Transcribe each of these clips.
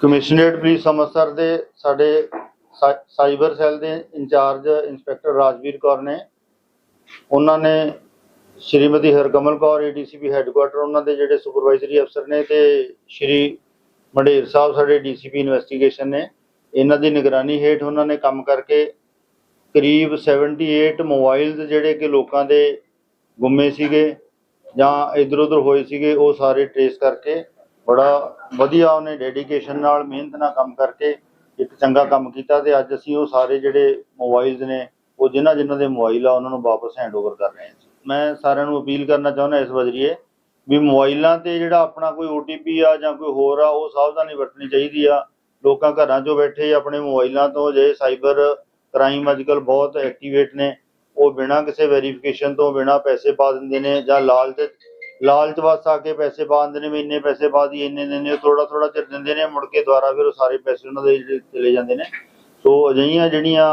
Commissionerate police Amritsar ਦੇ ਸਾਡੇ cyber cell ਦੇ ਇੰਚਾਰਜ ਇੰਸਪੈਕਟਰ ਰਾਜਵੀਰ ਕੌਰ ਨੇ, ਉਹਨਾਂ ਨੇ ਸ਼੍ਰੀਮਤੀ ਹਰਕਮਲ ਕੌਰ ਏਡੀਸੀਪੀ ਹੈੱਡਕੁਆਟਰ ਉਹਨਾਂ ਦੇ ਜਿਹੜੇ ਸੁਪਰਵਾਈਜ਼ਰੀ ਅਫਸਰ ਨੇ ਤੇ ਸ਼੍ਰੀ ਮੰਡੇਰ ਸਾਹਿਬ, ਸਾਡੇ ਡੀਸੀਪੀ ਇਨਵੈਸਟੀਗੇਸ਼ਨ ਨੇ। ਇਹਨਾਂ ਦੀ ਨਿਗਰਾਨੀ ਹੇਠ ਉਹਨਾਂ ਨੇ ਕੰਮ ਕਰਕੇ ਕਰੀਬ 78 ਮੋਬਾਈਲਸ ਜਿਹੜੇ ਕਿ ਲੋਕਾਂ ਦੇ ਗੁੰਮੇ ਸੀਗੇ ਜਾਂ ਇਧਰ ਉਧਰ ਹੋਏ ਸੀਗੇ, ਉਹ ਸਾਰੇ ਟਰੇਸ ਕਰਕੇ ਬੜਾ ਵਧੀਆ ਉਹਨੇ ਡੈਡੀਕੇਸ਼ਨ ਨਾਲ, ਮਿਹਨਤ ਨਾਲ ਕੰਮ ਕਰਕੇ ਇੱਕ ਚੰਗਾ ਕੰਮ ਕੀਤਾ ਤੇ ਅੱਜ ਅਸੀਂ ਉਹ ਸਾਰੇ ਜਿਹੜੇ ਮੋਬਾਈਲਸ ਨੇ, ਉਹ ਜਿਨ੍ਹਾਂ ਜਿਨ੍ਹਾਂ ਦੇ ਮੋਬਾਈਲ ਆ, ਉਹਨਾਂ ਨੂੰ ਵਾਪਸ ਹੈਂਡਓਵਰ ਕਰ ਰਹੇ ਹਾਂ ਮੈਂ ਸਾਰਿਆਂ ਨੂੰ ਅਪੀਲ ਕਰਨਾ ਚਾਹੁੰਦਾ ਇਸ ਵਜਰੀਏ ਵੀ ਮੋਬਾਈਲਾਂ ਤੇ ਜਿਹੜਾ ਆਪਣਾ ਕੋਈ OTP ਆ ਜਾਂ ਕੋਈ ਹੋਰ ਆ, ਉਹ ਸਾਵਧਾਨੀ ਵਰਤਣੀ ਚਾਹੀਦੀ ਆ। ਲੋਕਾਂ ਘਰਾਂ 'ਚੋਂ ਬੈਠੇ ਆਪਣੇ ਮੋਬਾਈਲਾਂ ਤੋਂ ਜੇ ਸਾਈਬਰ ਕ੍ਰਾਈਮ ਅੱਜਕੱਲ ਬਹੁਤ ਐਕਟੀਵੇਟ ਨੇ, ਉਹ ਬਿਨਾਂ ਕਿਸੇ ਵੈਰੀਫਿਕੇਸ਼ਨ ਤੋਂ, ਬਿਨਾਂ ਪੈਸੇ ਪਾ ਦਿੰਦੇ ਨੇ ਜਾਂ ਲਾਲਚ ਲਾਲਚ ਵਸ ਆ ਕੇ ਪੈਸੇ ਪਾ ਦਿੰਦੇ ਨੇ, ਵੀ ਇੰਨੇ ਪੈਸੇ ਪਾ ਦੀ ਇੰਨੇ ਦਿੰਦੇ ਥੋੜਾ ਥੋੜਾ ਚਿਰ ਦਿੰਦੇ ਨੇ, ਮੁੜ ਕੇ ਦੁਬਾਰਾ ਫਿਰ ਉਹ ਸਾਰੇ ਪੈਸੇ ਉਹਨਾਂ ਦੇ ਚਲੇ ਜਾਂਦੇ ਨੇ। ਸੋ ਅਜਿਹੀਆਂ ਜਿਹੜੀਆਂ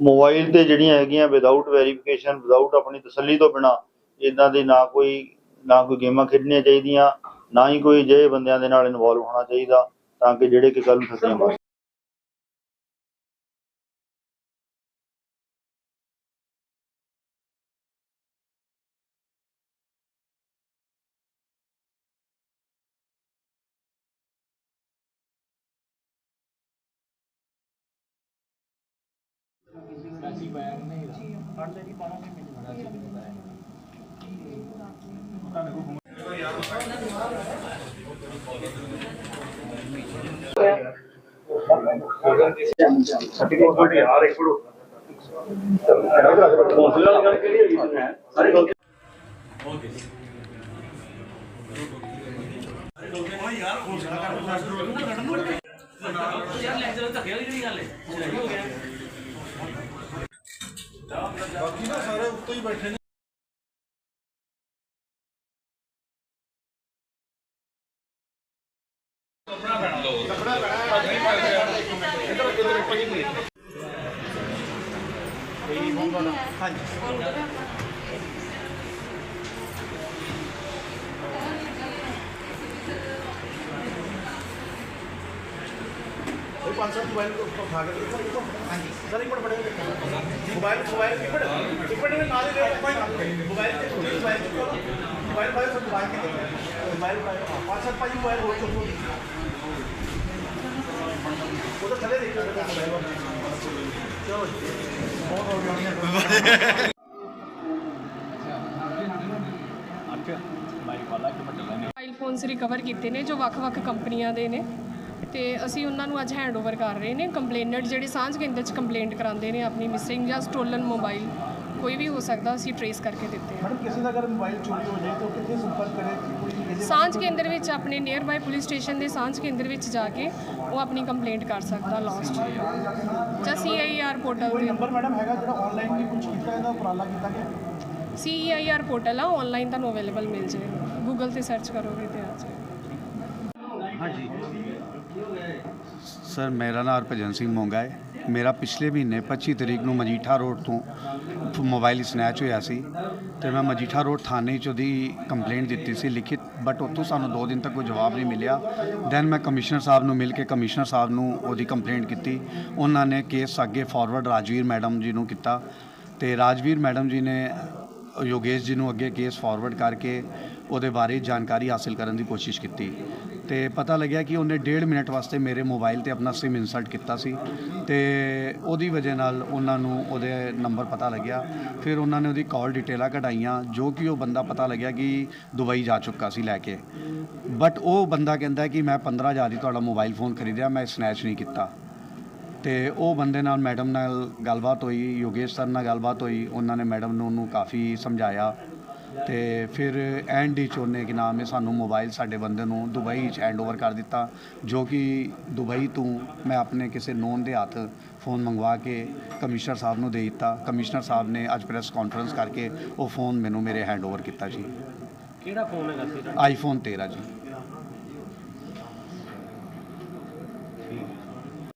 ਮੋਬਾਈਲ ਤੇ ਜਿਹੜੀਆਂ ਹੈਗੀਆਂ ਵਿਦਆਊਟ ਵੈਰੀਫਿਕੇਸ਼ਨ ਵਿਦਆਊਟ ਆਪਣੀ ਤਸੱਲੀ ਤੋਂ ਬਿਨਾ ਇਦਾਂ ਦੀ ਨਾ ਕੋਈ ਨਾ ਕੋਈ ਗੇਮਾਂ ਖੇਡਣੀਆਂ ਚਾਹੀਦੀਆਂ, ਨਾ ਹੀ ਕੋਈ ਜਿਹੇ ਬੰਦਿਆਂ ਦੇ ਨਾਲ ਇਨਵੋਲਵ ਹੋਣਾ ਚਾਹੀਦਾ। ਤਾਂ ਕਿ ਜਿਹੜੇ ਕਿ ਕੱਲ ਨੂੰ ਠੱਗੀਆਂ ਮਾਰ ਬਾਕੀ ਨਾ ਸਾਰੇ ਉੱਤੋਂ ਹੀ ਬੈਠੇ ਨੇ ਪੰਜ ਸੱਤ ਮੋਬਾਈਲ ਕੋ ਖਾ ਕੇ ਦੇਖੋ ਹਾਂਜੀ। ਸਰ ਇੱਕ ਮਿੰਟ ਬੜੇ ਮੋਬਾਈਲ ਮੋਬਾਈਲ ਇੱਕ ਮਿੰਟ ਇੱਕ ਮਿੰਟ ਨਾਲ ਹੀ ਲੈ ਮੋਬਾਈਲ ਤੇ ਮੋਬਾਈਲ ਮੋਬਾਈਲ ਬਾਈ ਸਭ ਬਾਈ ਕੇ ਦੇਖੋ ਮੋਬਾਈਲ ਚੁੱਕੋ ਥੱਲੇ ਦੇਖੋ ਚਲੋ ਬਹੁਤ ਹੋ ਗਿਆ ਫੋਨਸ ਰਿਕਵਰ ਕੀਤੇ ਨੇ ਜੋ ਵੱਖ-ਵੱਖ ਕੰਪਨੀਆਂ ਦੇ ਨੇ। ਤੇ ਅਸੀਂ ਉਹਨਾਂ ਨੂੰ ਅੱਜ ਹੈਂਡਓਵਰ ਕਰ ਰਹੇ ਨੇ। ਕੰਪਲੇਨਟ ਜਿਹੜੇ ਸਾਂਝ ਕੇਂਦਰ 'ਚ ਕੰਪਲੇਂਟ ਕਰਾਉਂਦੇ ਨੇ ਆਪਣੀ ਮਿਸਿੰਗ ਜਾਂ ਸਟੋਲਨ ਮੋਬਾਈਲ ਕੋਈ ਵੀ ਹੋ ਸਕਦਾ ਅਸੀਂ ਟਰੇਸ ਕਰਕੇ ਦਿੱਤੇ ਮੈਡਮ ਕਿਸੇ ਦਾ ਅਗਰ ਮੋਬਾਈਲ ਚੋਰੀ ਹੋ ਜਾਏ ਤਾਂ ਕਿੱਥੇ ਸੰਪਰਕ ਕਰੇ? ਸਾਂਝ ਕੇਂਦਰ ਵਿੱਚ ਆਪਣੇ ਨੀਅਰ ਬਾਈ ਪੁਲਿਸ ਸਟੇਸ਼ਨ ਦੇ ਸਾਂਝ ਕੇਂਦਰ ਵਿੱਚ ਜਾ ਕੇ ਉਹ ਆਪਣੀ ਕੰਪਲੇਂਟ ਕਰ ਸਕਦਾ ਲਾਸਟ ਜਾਂ। ਸੀਆਈਆਰ ਪੋਰਟਲ ਤੇ। ਨੰਬਰ ਮੈਡਮ ਹੈਗਾ ਜਿਹੜਾ ਆਨਲਾਈਨ ਵੀ ਕੁਝ ਕੀਤਾ ਇਹਦਾ ਉਪਰਾਲਾ ਕੀਤਾ ਗਿਆ? ਸੀਆਈਆਰ ਪੋਰਟਲ ਆ ਆਨਲਾਈਨ ਤੁਹਾਨੂੰ ਅਵੇਲੇਬਲ ਮਿਲ ਜਾਏਗਾ ਗੂਗਲ ਤੇ ਸਰਚ ਕਰੋਗੇ ਤੇ ਆ ਜਾਏਗਾ। ਸਰ ਮੇਰਾ ਨਾਮ ਹਰਭਜਨ ਸਿੰਘ ਮੋਂਗਾ ਹੈ। ਮੇਰਾ ਪਿਛਲੇ ਮਹੀਨੇ 25 ਤਰੀਕ ਨੂੰ ਮਜੀਠਾ ਰੋਡ ਤੋਂ ਮੋਬਾਈਲ ਸਨੈਚ ਹੋਇਆ ਸੀ ਤੇ ਮੈਂ ਮਜੀਠਾ ਰੋਡ ਥਾਣੇ 'ਚ ਉਹਦੀ ਕੰਪਲੇਂਟ ਦਿੱਤੀ ਸੀ ਲਿਖਿਤ ਬਟ ਉੱਥੋਂ ਸਾਨੂੰ 2 ਦਿਨ ਤੱਕ ਕੋਈ ਜਵਾਬ ਨਹੀਂ ਮਿਲਿਆ। ਦੈਨ ਮੈਂ ਕਮਿਸ਼ਨਰ ਸਾਹਿਬ ਨੂੰ ਮਿਲ ਕੇ ਕਮਿਸ਼ਨਰ ਸਾਹਿਬ ਨੂੰ ਉਹਦੀ ਕੰਪਲੇਂਟ ਕੀਤੀ। ਉਹਨਾਂ ਨੇ ਕੇਸ ਅੱਗੇ ਫਾਰਵਰਡ ਰਾਜਵੀਰ ਮੈਡਮ ਜੀ ਨੂੰ ਕੀਤਾ ਤੇ ਰਾਜਵੀਰ ਮੈਡਮ ਜੀ ਨੇ, ਯੋਗੇਸ਼ ਜੀ ਨੂੰ ਅੱਗੇ ਕੇਸ ਫਾਰਵਰਡ ਕਰਕੇ ਉਹਦੇ ਬਾਰੇ ਜਾਣਕਾਰੀ ਹਾਸਲ ਕਰਨ ਦੀ ਕੋਸ਼ਿਸ਼ ਕੀਤੀ। ਤੇ ਪਤਾ ਲੱਗਿਆ ਕਿ ਉਹਨੇ ਡੇਢ ਮਿੰਟ ਵਾਸਤੇ ਮੇਰੇ ਮੋਬਾਈਲ ਤੇ ਆਪਣਾ ਸਿਮ ਇਨਸਰਟ ਕੀਤਾ ਸੀ ਤੇ ਉਹਦੀ ਵਜ੍ਹਾ ਨਾਲ ਉਹਨਾਂ ਨੂੰ ਉਹਦੇ ਨੰਬਰ ਪਤਾ ਲੱਗਿਆ। ਫਿਰ ਉਹਨਾਂ ਨੇ ਉਹਦੀ ਕਾਲ ਡਿਟੇਲਾਂ ਕਢਾਈਆਂ, ਜੋ ਕਿ ਉਹ ਬੰਦਾ ਪਤਾ ਲੱਗਿਆ ਕਿ ਦੁਬਈ ਜਾ ਚੁੱਕਾ ਸੀ ਲੈ ਕੇ। ਬਟ ਉਹ ਬੰਦਾ ਕਹਿੰਦਾ ਕਿ ਮੈਂ 15000 ਦੀ ਤੁਹਾਡਾ ਮੋਬਾਈਲ ਫੋਨ ਖਰੀਦਿਆ, ਮੈਂ ਸਨੈਚ ਨਹੀਂ ਕੀਤਾ। ਤੇ ਉਹ ਬੰਦੇ ਨਾਲ ਮੈਡਮ ਨਾਲ ਗੱਲਬਾਤ ਹੋਈ, ਯੋਗੇਸ਼ ਸਰ ਨਾਲ ਗੱਲਬਾਤ ਹੋਈ, ਉਹਨਾਂ ਨੇ ਮੈਡਮ ਨੂੰ ਉਹਨੂੰ ਕਾਫੀ ਸਮਝਾਇਆ। ਤੇ ਫਿਰ ਐਂਡ ਵਿੱਚ ਉਹਨੇ ਕਿ ਨਾਮ ਹੈ ਸਾਨੂੰ ਮੋਬਾਈਲ ਸਾਡੇ ਬੰਦੇ ਨੂੰ ਦੁਬਈ 'ਚ ਹੈਂਡਓਵਰ ਕਰ ਦਿੱਤਾ ਜੋ ਕਿ ਦੁਬਈ ਤੋਂ ਮੈਂ ਆਪਣੇ ਕਿਸੇ ਨੋਨ ਦੇ ਹੱਥ ਫੋਨ ਮੰਗਵਾ ਕੇ ਕਮਿਸ਼ਨਰ ਸਾਹਿਬ ਨੂੰ ਦੇ ਦਿੱਤਾ। ਕਮਿਸ਼ਨਰ ਸਾਹਿਬ ਨੇ ਅੱਜ ਪ੍ਰੈਸ ਕਾਨਫਰੰਸ ਕਰਕੇ ਉਹ ਫੋਨ ਮੈਨੂੰ ਮੇਰੇ ਹੈਂਡਓਵਰ ਕੀਤਾ ਜੀ। ਕਿਹੜਾ ਫੋਨ ਹੈਗਾ ਸੀ ਆਈਫੋਨ 13 ਜੀ।